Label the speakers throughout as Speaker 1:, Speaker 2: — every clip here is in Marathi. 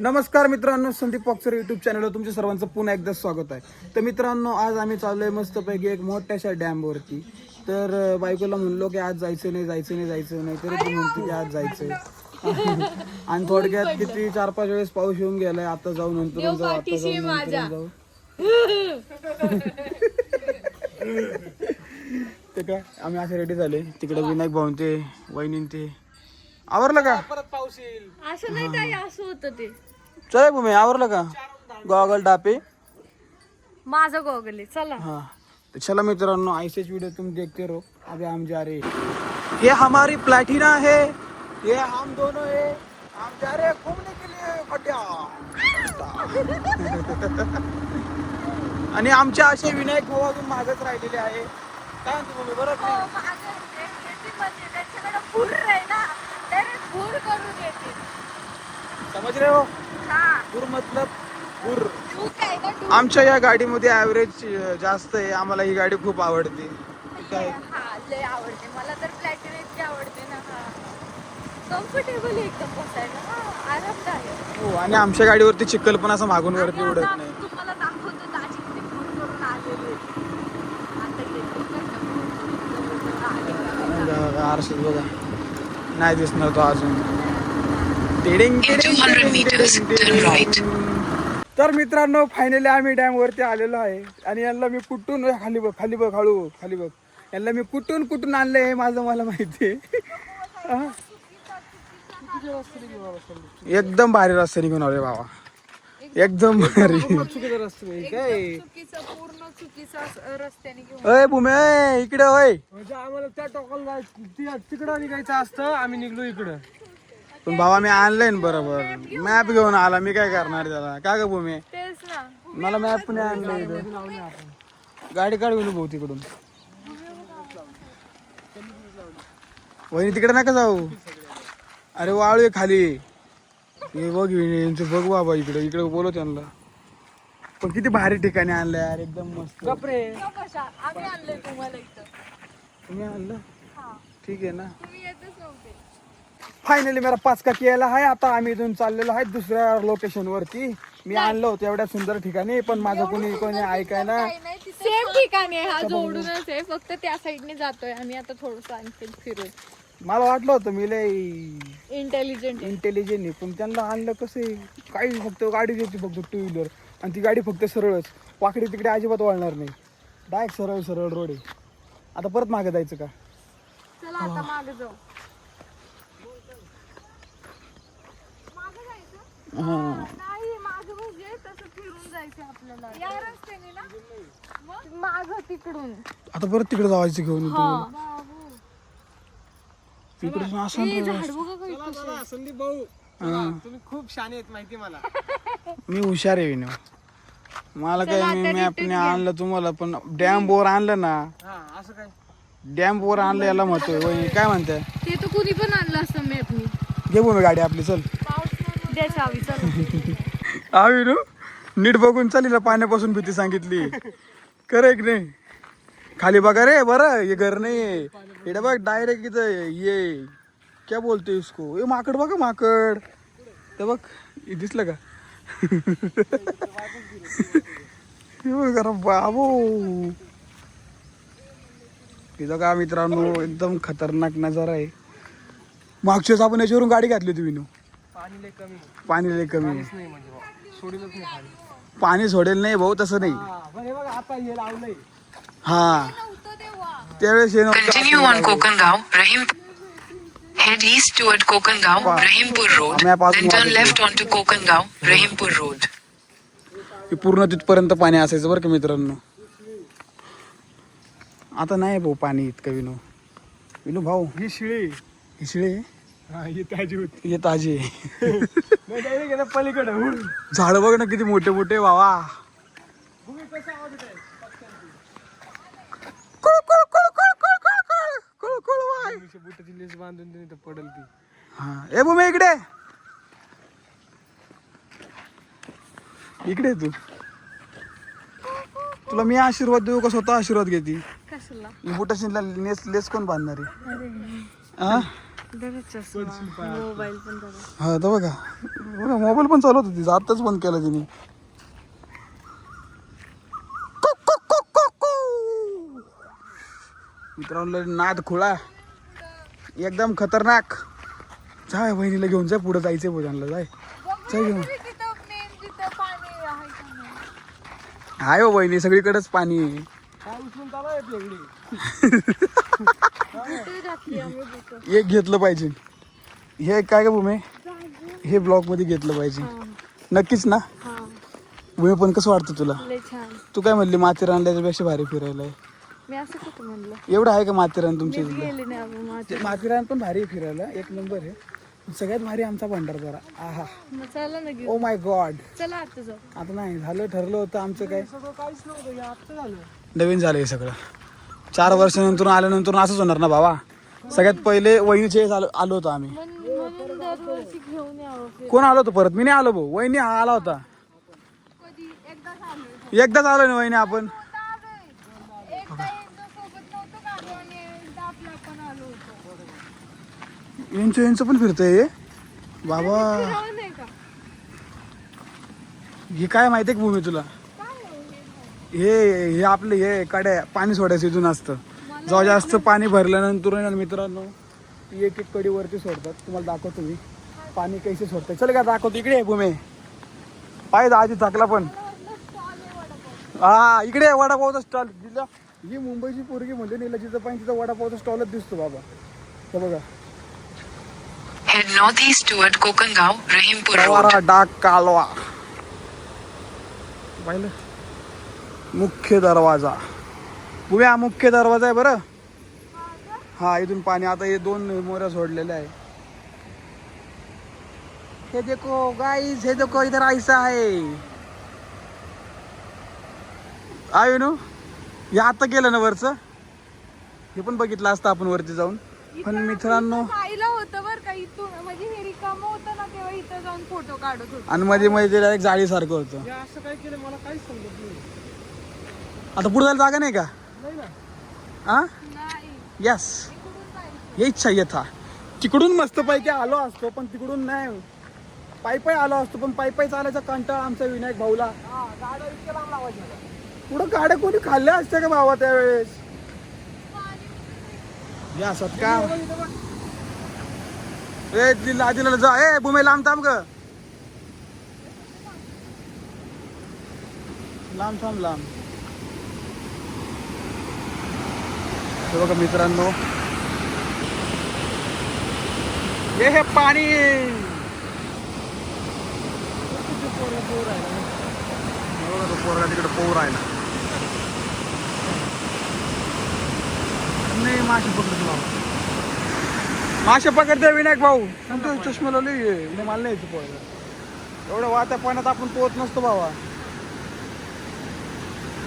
Speaker 1: नमस्कार मित्रांनो संदीप पॉक्सर युट्यूब चॅनलवर तुमच्या सर्वांचं पुन्हा एकदा स्वागत आहे. तर मित्रांनो आज आम्ही चाललोय मस्तपैकी एक मोठ्याशा डॅमवरती तर बायकोला म्हणलो की आज जायचं नाही जायचं नाही जायचं नाही. तरी ती म्हणते की आज जायचंय. आणि थोडक्यात किती चार पाच वेळेस पाऊस येऊन गेलाय. आता जाऊ नंतर जाऊ आता जाऊ नंतर जाऊ. ते काय? आम्ही असे रेडी झाले तिकडे विनायक भाऊन ते वहिनी ते. आवरलं का?
Speaker 2: असं नाही असं होतं ते.
Speaker 1: चल भूमी आवरलं का? गॉगल टापे.
Speaker 2: माझं गोगले चला.
Speaker 1: हाँ. तो चलो मित्रों ऐसे वीडियो तुम देखते रहो. अभी हम जा रहे हैं ये हमारी प्लैटिना है. ये हम दोनों है. हम जा रहे हैं घूमने के लिए फट्या आणि आमच्या असे विनायक भाऊ अजून मागच राहिलेले आहे. काय म्हणतो तुम्ही बरोबर
Speaker 2: हो?
Speaker 1: समज रहे हो? गुर मतलब गुर आमच्या या गाडीमध्ये ॲव्हरेज जास्त आहे. आम्हाला ही गाडी खूप आवडते. काय
Speaker 2: लय आवडते. मला तर प्लॅटिना इतकी आवडते ना हा. कम्फर्टेबल एकदम बसायला. हा, आरामदायक.
Speaker 1: हो आणि आमच्या गाडीवरती चिखल पण असं मागून वरती उडत
Speaker 2: आता
Speaker 1: नाही.
Speaker 2: तुम्हाला दाखवतो दाजी किती फोन करून आलेली आहे. आता येते बरं का? फोन करून.
Speaker 1: आरशात बघा. नाही दिसणार तो अजून. तर मित्रांनो फायनली आम्ही डॅम वरती आलेलो आहे. आणि यांना मी कुठून खाली बघ खाली बघ हळू खाली बघ. यांना मी कुठून कुठून आणलंय हे माझं मला माहिती आहे. एकदम भारी रस्ते निघून आले बाबा. एकदम भारी.
Speaker 2: चुकीचं पूर्ण चुकीचा रस्त्याने घेऊन.
Speaker 1: अय भूमे इकडे होय
Speaker 3: म्हणजे आम्हाला त्या टोकाला जायचं तिकडं निघायचं असतं आम्ही निघलो इकडं.
Speaker 1: पण बाबा मी आणलंय ना बरोबर. मॅप घेऊन आला मी काय करणार त्याला? का ग भूमी?
Speaker 2: तेच ना.
Speaker 1: मला मॅप नाही आणलं इथं. गाडी काढून भाऊ तिकडून. वहिनी तिकडे नका जाऊ. अरे वाळू आहे खाली. हे बघ यांचं बघ बाबा इकडे. इकडे बोलव त्यांना. पण किती भारी ठिकाणी आणलं यार एकदम मस्त.
Speaker 3: कपरे
Speaker 2: कशा आम्ही आणलंय तुम्हाला इथं.
Speaker 1: तुम्ही आणलं?
Speaker 2: हा.
Speaker 1: ठीक आहे ना. फायनली मेरा पाच का केला आहे. आता आम्ही इथून चाललेलो आहे दुसऱ्या लोकेशन वरती. मी आणलं होतं एवढ्या सुंदर ठिकाणी पण माझं कोणी कोणी ऐकायला
Speaker 2: सेम ठिकाणी आहे हा जोडूनच आहे. फक्त त्या साईडने जातोय. आम्ही आता थोडस आणखी फिरू
Speaker 1: मला वाटलं होतं मी लय
Speaker 2: इंटेलिजंट
Speaker 1: इंटेलिजंट आहे पण त्यांना आणलं कसं आहे? काही फक्त गाडी घ्यायची फक्त टू व्हीलर आणि ती गाडी फक्त सरळच. वाकडी तिकडे अजिबात वळणार नाही. डायरेक्ट सरळ सरळ रोड आहे. आता परत मागे जायचं का?
Speaker 2: चला आता मागे जाऊ. नाही मागे म्हणजे तसं फिरून जायचं आपल्याला. या रस्त्याने ना? माग? तिकडून.
Speaker 1: आता परत तिकडे जायचं घेऊन
Speaker 2: हा.
Speaker 1: तिकडे असं
Speaker 2: हे झाड बघा काही कसं.
Speaker 3: संदीप भाऊ.
Speaker 1: हां.
Speaker 3: तुम्ही खूप शाने आहेत माहिती मला.
Speaker 1: मी हुशार आहे विनो. मला काय मी मॅपने आणलं तुम्हाला पण डॅम बोर आणलं ना
Speaker 3: हा असं काय?
Speaker 1: डॅम बोर आणलं याला वहिनी. काय म्हणताय?
Speaker 2: ते तर कुणी पण आणलं असतं मॅपनी
Speaker 1: घेऊ मी गाडी आपली चल.
Speaker 2: द्या चावी
Speaker 1: नीट बघून चालीला पाण्यापासून भीती सांगितली. करेक्ट नाही खाली बघा रे बरं. हे घर नाही इकडे बघ डायरेक्ट इथं ये. क्या बोलते इसको? ए माकड बघा माकड. ते बघ हे दिसलं का? बाबू. तिथं का मित्रांनो एकदम खतरनाक नजारा आहे. मागच्या साबण आपण याच्यावरून गाडी घातली होती विनू.
Speaker 3: पाणी लय कमी
Speaker 1: पाणी लय कमी आहे.
Speaker 3: नाही म्हणजे भाऊ. सोडीलच नाही पाणी
Speaker 1: पाणी सोडेल नाही भाऊ तसं नाही
Speaker 3: हा बरं हे बघा आता हे लावलंय
Speaker 1: हा त्यावेळेस हे नव्हतं.
Speaker 4: Continue on Kokandao, Rahim. Head east toward Kokandao, Rahimpur Road. Then turn left onto Kokandao, Rahimpur Road.
Speaker 1: हे पूर्ण तिथपर्यंत पाणी असायचं बरं का मित्रांनो आता नाही भाऊ पाणी इतकं विनू विनू भाऊ
Speaker 3: ही शिळी
Speaker 1: हे शिळे
Speaker 3: ये ताजी पलीकडे.
Speaker 1: झाड बघ ना किती मोठे मोठे
Speaker 3: वावा. बांधून पडल ती.
Speaker 1: हा. ए बुमे इकडे. इकडे तू. तुला मी आशीर्वाद देऊ का स्वतः आशीर्वाद घेते? बुटाची लेस लेस कोण बांधणार आहे? हा हा तर बघा. बघा मोबाईल पण चालवत होती. आताच बंद केला तिने. कुक, कुक, कुक, कुक, कुक. मित्रांनो नाद खुळा. एकदम खतरनाक. जाय बहिणीला घेऊन जाय पुढे जायचंय भोजनला जाय. जाय घेऊन? हाय हो बहिणी सगळीकडेच पाणी आहे
Speaker 3: काय उचलून चालू आहे आपल्याकडे
Speaker 2: तिथे घातली आम्ही तिथं.
Speaker 1: एक घेतलं पाहिजे. हे काय का भूमे? हे ब्लॉकमध्ये घेतलं पाहिजे. नक्कीच ना?
Speaker 2: हा.
Speaker 1: भूमे पण कसं वाटतं तुला? तू काय म्हणली माथेरान त्याच्यापेक्षा भारी फिरायला एवढं आहे का माथेरान तुमच्या ते माथेरान. पण भारी आहे फिरायला. एक नंबर आहे. सगळ्यात भारी आमचा भंडारदरा. आहा. ओ माय गॉड
Speaker 2: चला आता
Speaker 1: नाही झालं ठरलं होतं आमचं काय.
Speaker 3: सगळं काहीच नव्हतं हे आत्ता झालं.
Speaker 1: नवीन झालं हे सगळं. चार वर्षानंतर आल्यानंतर असंच होणार ना बाबा सगळ्यात पहिले वहिनीचे आलो आलो होतो आम्ही.
Speaker 2: म्हण- म्हणून दरवर्षी घेऊन यावं फिर-
Speaker 1: कोण आलो होतो परत? मी नाही आलो भाऊ. वहिनी हा आला होता.
Speaker 2: कधी? एकदाच
Speaker 1: आलो ना वहिनी आपण.
Speaker 2: एकदा एकदा.
Speaker 1: यांचं यांचं पण फिरतंय हे. बाबा? हे काय माहितीये का भूमी तुला? हे? हे आपले हे कडे पाणी सोडायचं इथून असतं. जेव्हा जास्त पाणी भरल्यानंतर ना मित्रांनो एक एक कडी वरती सोडतात. तुम्हाला दाखवतो मी. पाणी कैसे सोडतात चल का दाखवतो. इकडे आहे भूमी. पाय आधी थकला पण. हा इकडे वडापावचा स्टॉल जिल्हा ही मुंबईची पोरगी म्हणजे नेला जिथं पाहिजे तिथं वडापावचा स्टॉलच दिसतो बाबा. हे बघा.
Speaker 4: Rahimpur Road.
Speaker 1: प्रवारा डाक कालवा. पाहिलं? मुख्य दरवाजा. उभे हा मुख्य दरवाजा आहे बरं. हा इथून पाणी. आता हे दोन मोऱ्या सोडलेल्या आहे हे देखो गाईज हे देखो इधर ऐसा आहे. आहे नो हे आता केलं ना वरचं? हे पण बघितलं असतं आपण वरती जाऊन. पण मित्रांनो
Speaker 2: पाहिलं होतं बरं का इथून. म्हणजे हे रिकामं होतं ना तेव्हा इथं जाऊन फोटो काढत होतो.
Speaker 1: आणि मध्ये मध्ये एक जाळीसारखं होतं.
Speaker 3: असं काय केलं मला काहीच समजत नाही.
Speaker 1: आता पुढे जायला जागा नाही का? हा? यस हे इच्छा येथा तिकडून मस्त पैकी आलो असतो पण तिकडून नाही. पायी पायी आलो असतो पण पायी पायी चालायचा कंटाळा आमचा विनायक भाऊला. पुढं गाड्या कोणी खाल्ल्या असत्या का भावा त्यावेळेस? या सत्कार ए दिला दिला जा. ए भूमी लांब थांब ग. लांब थांब लांब. हे बघा मित्रांनो. हे हे पाणी! पोरगा तिकडे पोर राहिला नाही मासे पकडतो बाबा मासे पकडते विनायक भाऊ. तू चष्मा लावले नाही मला नाही यायचं पोहायला. एवढं वाहत्या पाण्यात आपण पोहत नसतो बाबा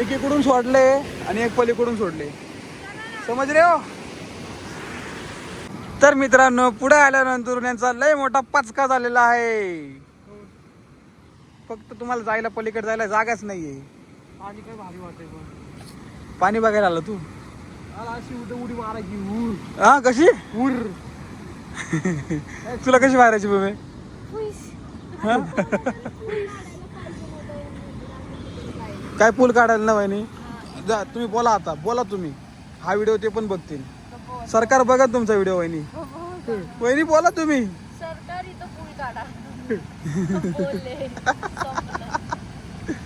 Speaker 1: एक इकडून सोडले आणि एक पलीकडून सोडले. समज रे हो. तर मित्रांनो पुढे आल्यानंतर यांचा लय मोठा पचका झालेला आहे. फक्त तुम्हाला जायला पलीकडे जायला जागाच नाहीये.
Speaker 3: पाणी काय भारी वाटतंय पण.
Speaker 1: बघायला आलं तू?
Speaker 3: अशी उडी उडी मारायची उर.
Speaker 1: हा कशी?
Speaker 3: उर.
Speaker 1: तुला कशी मारायची बाबे काय पूल काढायला ना? वहिनी जा तुम्ही बोला आता बोला तुम्ही. हा व्हिडिओ ते पण बघतील. सरकार बघा तुमचा व्हिडिओ वहिनी. वहिनी बोला तुम्ही.
Speaker 2: सरकार इथं पूल काढा. बोलले संपलं.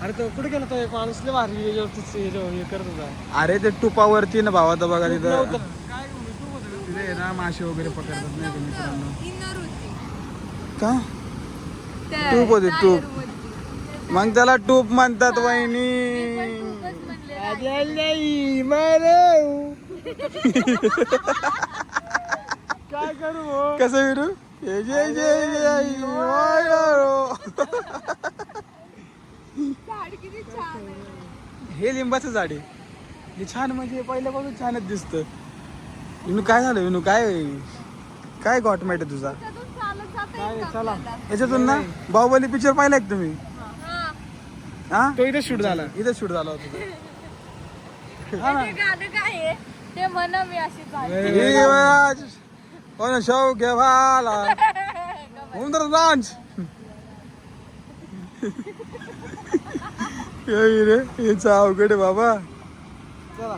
Speaker 3: अरे तो कुठे गेला तो? एक माणूस लय भारी याच्यावरतीच हे जो- हे करत होता.
Speaker 1: अरे ते टुपावरती ना भावा तर बघा तिथं. ना मासे वगैरे पकडतात नाही का मित्रांनो. का? तूप होती, तूप. मग त्याला टूप म्हणतात वहिनी.
Speaker 3: काय करू?
Speaker 1: कसं विरू जय
Speaker 2: छान आहे.
Speaker 1: हे लिंबाचं झाड आहे हे छान म्हणजे पहिल्यापासून छानच दिसतं विनू काय झालं विनू काय काय गॉटमॅट आहे तुझा
Speaker 3: काय चला.
Speaker 1: याच्यातून ना बाहुबली पिक्चर पाहिलाय तुम्ही.
Speaker 2: हा?
Speaker 3: तो इथे शूट झाला.
Speaker 1: इथं शूट झाला होता
Speaker 2: गाणं काय आहे? ते म्हणा मी अशी पाहिजे
Speaker 1: हे बघा, कोण शौक्य भाला उंदर लांच रे याचा अवघड आहे बाबा.
Speaker 3: चला.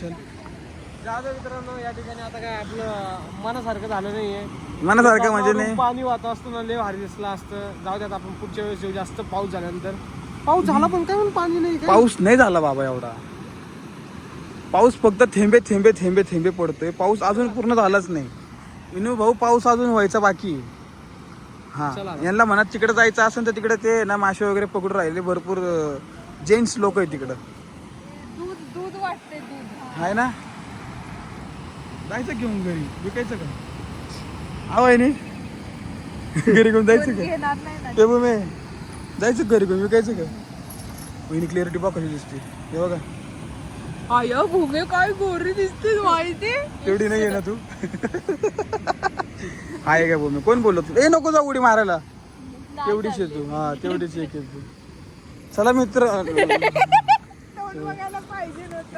Speaker 1: चल.
Speaker 3: जाऊ दे मित्रांनो या ठिकाणी आता काय आपलं मनासारखं झालं नाहीये.
Speaker 1: मनासारखं म्हणजे नाही.
Speaker 3: पाणी वाहत असतो ना लय भारी दिसलं असतं. जाऊ द्यात आपण पुढच्या वेळेस येऊ जास्त पाऊस झाल्यानंतर. पाऊस झाला पण काय म्हणून पाणी नाही काय?
Speaker 1: पाऊस नाही झाला बाबा एवढा. पाऊस फक्त थेंबे थेंबे थेंबे थेंबे पडतोय. पाऊस अजून पूर्ण झालाच नाही. विनू भाऊ पाऊस अजून व्हायचा बाकी. आहे. हा
Speaker 3: चला.
Speaker 1: यांना म्हणत तिकडे जायचं असेल तर तिकडे ते ना मासे वगैरे पकडून राहिले. भरपूर जेंट्स लोक आहेत तिकडं.
Speaker 2: दूध दूध वाटते दूध.
Speaker 1: आहे ना? जायचं घेऊन घरी. विकायचं का? हा वहिनी. घरी घेऊन जायचं
Speaker 2: कोण
Speaker 1: का?
Speaker 2: घेणार नाही ना?
Speaker 1: ते बघ जायचं घरी घेऊन विकायचं का? वहिनी क्लिअरिटी बघ कशी दिसते. हे बघा.
Speaker 2: आय भूमे काय गोरी दिसते माहिती?
Speaker 1: तेवढी नाही आहे ना तू? आहे का भूमी? कोण बोलत ए नको जाऊ उडी मारायला. तेवढीच आहे तू. हा तेवढीच एक तू. चला मित्र.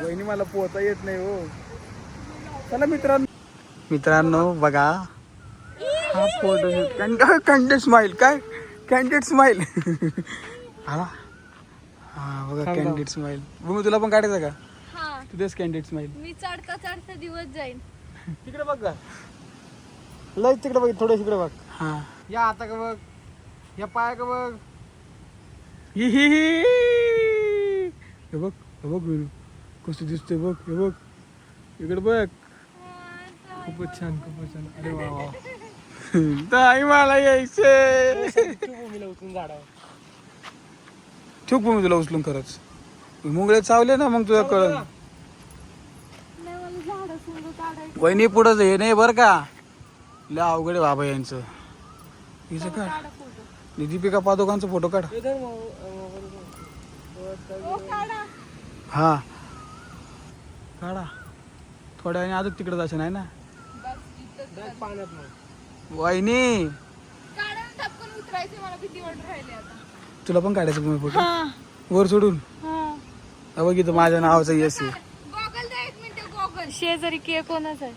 Speaker 1: वहिनी मला पोहता येत नाही हो. चला मित्रांनो. मित्रांनो बघा. हा फोटो कॅन्डेड स्माइल काय? कॅन्डेड स्माइल हा? हा बघा
Speaker 3: थांब,
Speaker 1: कॅन्डेड स्माइल भूमी तुला पण काढायचं का?
Speaker 2: हा.
Speaker 1: तुझेच कॅन्डेड स्माइल
Speaker 2: मी चढता चढता दिवस जाईन.
Speaker 3: तिकडे बघ का लय तिकडे बघ थोडं तिकडे बघ.
Speaker 1: हा.
Speaker 3: या आता का बघ? या पाया का बघ?
Speaker 1: हि हि बघ हे बघ विनू कसं दिसतंय बघ हे बघ. इकडे बघ.
Speaker 3: खूपच छान खूपच छान. अरे वा वा.
Speaker 1: ताई मला यायचे
Speaker 3: भूमीला उचलून झाडावर
Speaker 1: ठेव पण तुला उचलून खरंच? मुंगळे चावले ना मग तुझं कळ
Speaker 2: नाही मला झाड सुंदर काढायचं
Speaker 1: वहिनी पुढं हे नाही बरं का? लय अवघड आहे बाबा यांचं. हिचं काढ.
Speaker 2: काढा फोटो
Speaker 1: दीपिका पादुकांचा फोटो काढ.
Speaker 3: मोबाईल बघ.
Speaker 2: हो काढा.
Speaker 1: हा. काढा. थोड्या वेळाने अजून तिकडे जायचं नाही ना?
Speaker 2: बस
Speaker 3: पाण्यात मग
Speaker 1: वहिनी.
Speaker 2: टपकन उतरायचे मला भीती वाटत राहिली आता.
Speaker 1: तुला पण काढायचं तुम्ही फोटो?
Speaker 2: हा.
Speaker 1: वर सोडून?
Speaker 2: हा.
Speaker 1: हा बघ इथं माझ्या नावाचं यस आहे.
Speaker 2: गॉगल द्या एक मिनिट गॉगल. शेजारी के कोणाच आहे?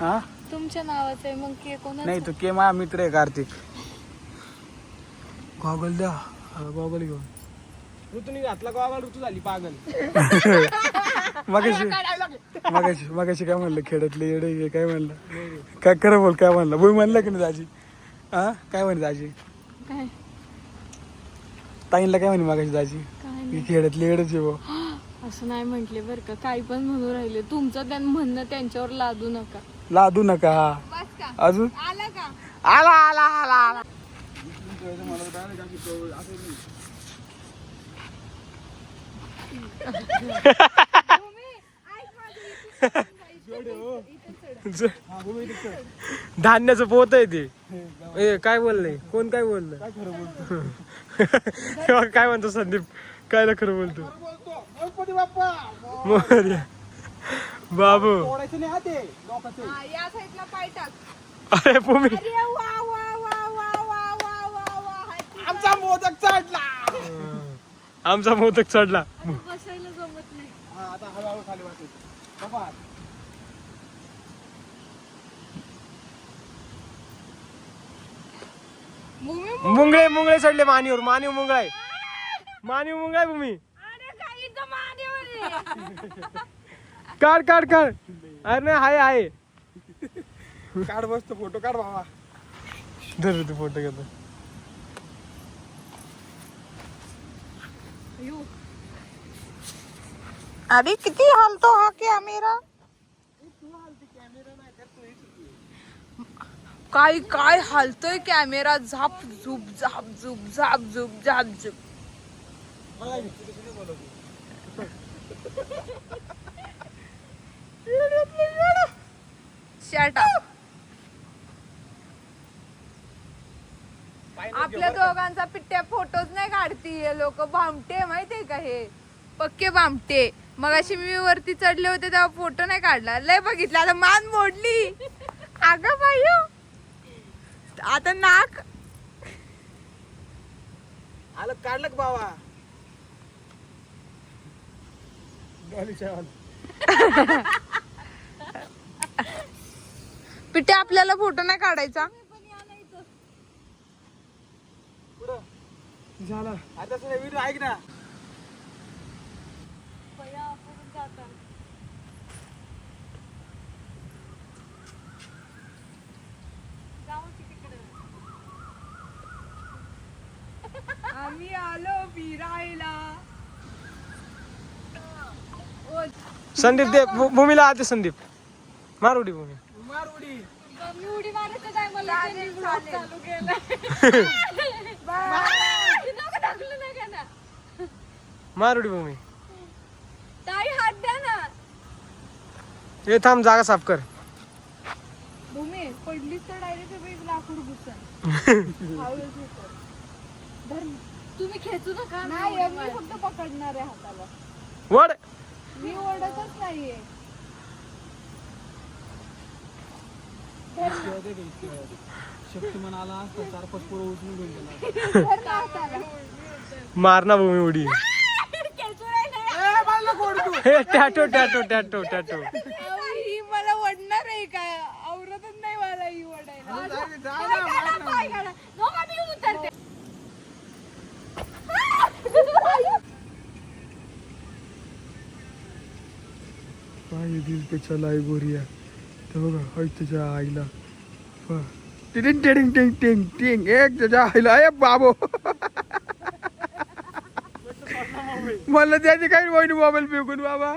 Speaker 1: हा?
Speaker 2: तुमच्या नावाचं आहे मग के कोणाच
Speaker 1: नाही तो के माझा मित्र आहे कार्तिक. गॉगल द्या. गॉगल घेऊन.
Speaker 3: ऋतूने घातला गावाला ऋतू झाली पागल.
Speaker 1: मगाशी मगाशी मगाशी काय म्हणलं? खेड्यातले येडे हे काय म्हणलं? काय खरं बोल काय म्हणलं? बोई म्हणलं की नाही दाजी? हा काय म्हणे दाजी?
Speaker 2: काय?
Speaker 1: ताईंला काय म्हणे मगाशी दाजी?
Speaker 2: काय
Speaker 1: की खेड्यातले येडच आहे बुवा.
Speaker 2: असं नाही म्हंटले बर का. काही पण म्हणू राहिले. तुमचं त्यां म्हणणं त्यांच्यावर लादू नका.
Speaker 1: लादू नका हा.
Speaker 2: बस का?
Speaker 1: अजून?
Speaker 2: आला का?
Speaker 1: आला आला आला आला.
Speaker 3: धान्याचं पोहत आहे ते. ए काय बोललंय कोण काय बोललं? काय म्हणतो संदीप? काय ना खरं बोलतो? बाबू. अरे भूमी.
Speaker 1: आमचा मोदक चढला!
Speaker 3: आमचा मोदक चढला. मुंगळे मुंगळे चढले मानीवर मानीव मुंगळे. मानीव मुंगळे भूमी. काढ काढ काढ. अरे नाही हाय हाय.
Speaker 1: काढ बसतो फोटो काढ बाबा.
Speaker 3: धर तू फोटो घेतो.
Speaker 2: अरे किती हालतो हा। कॅमेरा काय काय हालतोय कॅमेरा झाप झुप झाप झुप झाप झुप झाप झुप. Shut आपल्या दोघांचा पिट्ट्या फोटोच नाही काढतीये लोक. भामटे माहितीये का हे? पक्के भामटे. मग अशी मी वरती चढले होते तेव्हा फोटो नाही काढला. लय बघितलं. आता मान मोडली. अगं बाई आता नाक.
Speaker 1: आलं काढलं का बाबा
Speaker 2: पिट्या आपल्याला फोटो नाही काढायचा.
Speaker 3: झाला.
Speaker 1: आता व्हिडिओ ऐक ना.
Speaker 2: आम्ही आलो फिरायला.
Speaker 3: संदीप दे भू- भूमीला आते संदीप. मारुडी भूमी.
Speaker 1: मार उडी
Speaker 3: मारुडी भूमी.
Speaker 2: ताई हात द्या ना.
Speaker 3: हे थांब जागा साफ कर.
Speaker 2: भूमी पडली तर डायरेक्ट लाकूड घुसन तुम्ही खेचू नका नाही मी फक्त पकडणार आहे हाताला.
Speaker 3: वड.
Speaker 2: मी ओढतच नाहीये.
Speaker 1: शक्तिमान आला असता चार पाच पोरं उचलून घेऊन गेला
Speaker 3: मार ना भूमी उडी हे टॅटो टॅटो टॅटो टॅटो.
Speaker 2: ही मला ओढणार आहे काय? आवरतच नाही मला ही ओढायला.
Speaker 1: पाय दिल त्याच्या लाई गोरिया ते बघा हाय त्याच्या आईला. टिंग टिंग टिंग टिंग टिंग. एक त्याच्या आईला. ए बाबो. मला त्याची काही वहिनी मोबाईल फेकून बाबा.